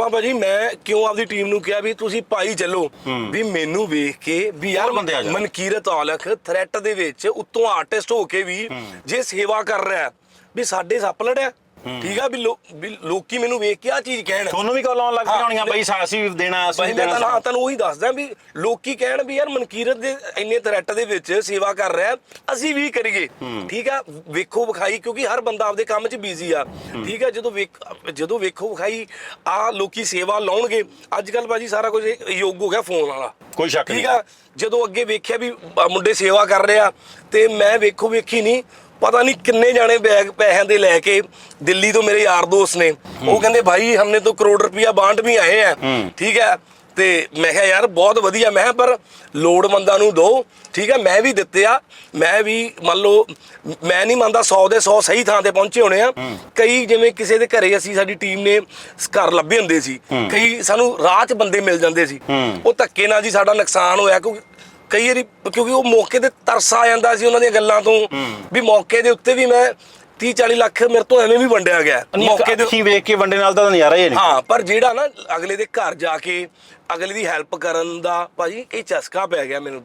ਆਪਾਂ ਭਾਜੀ ਮੈਂ ਕਿਉਂ ਆਪਦੀ ਟੀਮ ਨੂੰ ਕਿਹਾ ਵੀ ਤੁਸੀਂ ਪਾਈ ਚੱਲੋ? ਵੀ ਮੈਨੂੰ ਵੇਖ ਕੇ ਵੀ ਯਾਰ। ਮਨਕੀਰਤ ਔਲਖ ਥ੍ਰੈਟ ਦੇ ਵਿੱਚ ਉੱਤੋਂ ਆਰਟਿਸਟ ਹੋ ਕੇ ਵੀ ਜੇ ਸੇਵਾ ਕਰ ਰਿਹਾ ਵੀ ਸਾਡੇ ਸੱਪ ਲੜਿਆ। ਠੀਕ ਆ ਵੀ ਲੋ- ਵੀ ਲੋਕੀ ਮੈਨੂੰ ਵੇਖ ਕੇ ਆ ਚੀਜ਼ ਕਹਿਣ। ਤੁਹਾਨੂੰ ਵੀ ਕਾਲ ਆਉਣ ਲੱਗ ਹਾਂ, ਪਈਆਂ ਹੋਣੀਆਂ ਬਈ ਸਾ- ਅਸੀਂ ਵੀ ਦੇਣਾ ਅਸੀਂ ਮੈਂ ਦੇਣਾ ਤਾਂ ਤੁਹਾਨੂੰ ਉਹੀ ਦੱਸਦਾ ਵੀ ਲੋਕੀ ਕਹਿਣ ਵੀ ਯਾਰ ਮਨਕੀਰਤ ਦੇ ਇੰਨੇ ਥ੍ਰੈਟ ਦੇ ਵਿੱਚ ਸੇਵਾ ਕਰ ਰਿਹਾ ਅਸੀਂ ਵੀ ਕਰੀਏ। ਠੀਕ ਆ ਵੇਖੋ ਵਿਖਾਈ ਕਿਉਂਕਿ ਹਰ ਬੰਦਾ ਆਪਦੇ ਕੰਮ 'ਚ ਬਿਜ਼ੀ ਆ। ਠੀਕ ਆ ਜਦੋਂ ਵੇਖ ਜਦੋਂ ਵੇਖੋ ਵਿਖਾਈ ਆ ਲੋਕੀ ਸੇਵਾ ਲਾਉਣਗੇ ਅੱਜ ਕੱਲ ਬਾਜੀ ਸਾਰਾ ਕੁਝ ਯੋਗ ਹੋ ਗਿਆ ਫੋਨ ਵਾਲਾ। ਕੋਈ ਸ਼ੱਕ ਠੀਕ ਨਹੀਂ। ਆ ਜਦੋਂ ਅੱਗੇ ਵੇਖਿਆ ਵੀ ਆ ਮੁੰਡੇ ਸੇਵਾ ਕਰ ਰਿਹਾ ਤੇ ਮੈਂ ਵੇਖੋ ਵੇਖੀ ਨਹੀਂ ਪਤਾ ਨਹੀਂ ਕਿੰਨੇ ਜਾਣੇ ਬੈਗ ਪੈਸਿਆਂ ਦੇ ਲੈ ਕੇ ਦਿੱਲੀ ਤੋਂ ਮੇਰੇ ਯਾਰ ਦੋਸਤ ਨੇ। ਉਹ ਕਹਿੰਦੇ ਭਾਈ ਹਮਨੇ ਤੋਂ ਕਰੋੜ ਰੁਪਇਆ ਬਾਂਟ ਵੀ ਆਏ ਆ। ਠੀਕ ਹੈ? ਤੇ ਮੈਂ ਕਿਹਾ ਯਾਰ ਬਹੁਤ ਵਧੀਆ। ਮੈਂ ਪਰ ਲੋੜਵੰਦਾਂ ਨੂੰ ਦੋ। ਠੀਕ ਹੈ? ਮੈਂ ਵੀ ਦਿੱਤੇ ਆ। ਮੈਂ ਵੀ ਮੰਨ ਲਓ ਮੈਂ ਨਹੀਂ ਮੰਨਦਾ 100 ਦੇ 100 ਸਹੀ ਥਾਂ ਤੇ ਪਹੁੰਚੇ ਹੋਣੇ ਆ। ਕਈ ਜਿਵੇਂ ਕਿਸੇ ਦੇ ਘਰੇ ਅਸੀਂ ਸਾਡੀ ਟੀਮ ਨੇ ਘਰ ਲੱਭੇ ਹੁੰਦੇ ਸੀ। ਕਈ ਸਾਨੂੰ ਰਾਹ 'ਚ ਬੰਦੇ ਮਿਲ ਜਾਂਦੇ ਸੀ। ਉਹ ਧੱਕੇ ਨਾਲ ਜੀ ਸਾਡਾ ਨੁਕਸਾਨ ਹੋਇਆ ਕਿਉਂਕਿ ਕਈ ਵਾਰੀ ਕਿਉਂਕਿ ਉਹ ਮੌਕੇ ਤੇ ਤਰਸ ਆ ਜਾਂਦਾ ਸੀ ਉਹਨਾਂ ਦੀਆਂ ਗੱਲਾਂ ਤੋਂ। ਵੀ ਮੌਕੇ ਦੇ ਉੱਤੇ ਵੀ ਮੈਂ 30 40 ਲੱਖ ਮੇਰੇ ਤੋਂ ਐਵੇਂ ਵੀ ਵੰਡਿਆ ਗਿਆ। ਮੌਕੇ ਦੇ ਅੱਖੀਂ ਵੇਖ ਕੇ ਵੰਡੇ ਨਾਲ ਤਾਂ ਨਜ਼ਾਰਾ ਹੀ ਨਹੀਂ। ਹਾਂ ਪਰ ਜਿਹੜਾ ਨਾ ਅਗਲੇ ਦੇ ਘਰ ਜਾ ਕੇ ਅਗਲੇ ਦੀ ਹੈਲਪ ਕਰਨ ਦਾ ਭਾਜੀ ਇਹ ਚਸਕਾ ਪੈ ਗਿਆ ਮੈਨੂੰ।